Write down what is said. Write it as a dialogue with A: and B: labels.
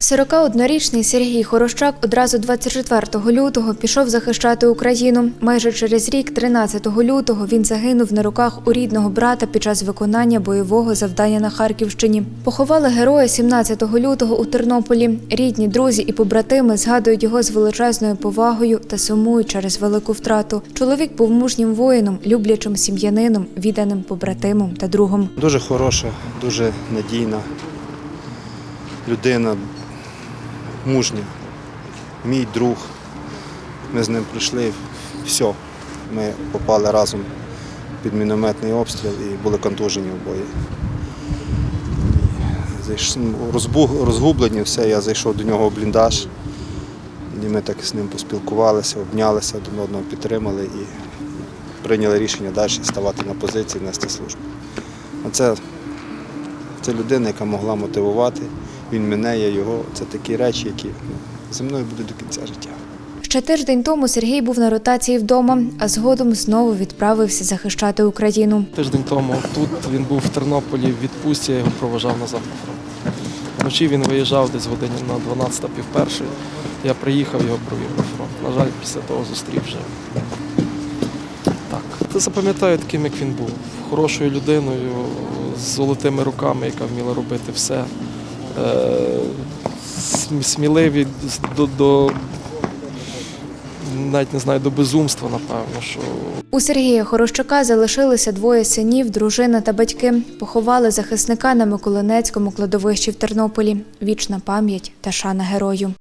A: 41-річний Сергій Хорощак одразу 24 лютого пішов захищати Україну. Майже через рік, 13 лютого, він загинув на руках у рідного брата під час виконання бойового завдання на Харківщині. Поховали героя 17 лютого у Тернополі. Рідні, друзі і побратими згадують його з величезною повагою та сумують через велику втрату. Чоловік був мужнім воїном, люблячим сім'янином, відданим побратимом та другом.
B: Дуже хороша, дуже надійна людина, мужня, мій друг. Ми з ним прийшли, все. Ми попали разом під мінометний обстріл і були контужені обоє. Розгублені все, я зайшов до нього в бліндаж. І ми так з ним поспілкувалися, обнялися, один одного підтримали і прийняли рішення далі ставати на позиції, нести службу. Оце це людина, яка могла мотивувати. Він мене, я його. Це такі речі, які зі мною будуть до кінця життя.
A: Ще тиждень тому Сергій був на ротації вдома, а згодом знову відправився захищати Україну.
C: Тиждень тому тут він був в Тернополі в відпустці, я його проважав назад на фронт. Вночі він виїжджав десь годині на 12 пів першої. Я приїхав, його провів на фронт. На жаль, після того зустрів вже. Так. Це запам'ятаю таким, як він був. Хорошою людиною, з золотими руками, яка вміла робити все. Е, Сміливі до, до навіть не знаю, до безумства, напевно, що
A: У Сергія Хорощака залишилися двоє синів, дружина та батьки. Поховали захисника на Миколинецькому кладовищі в Тернополі. Вічна пам'ять та шана герою.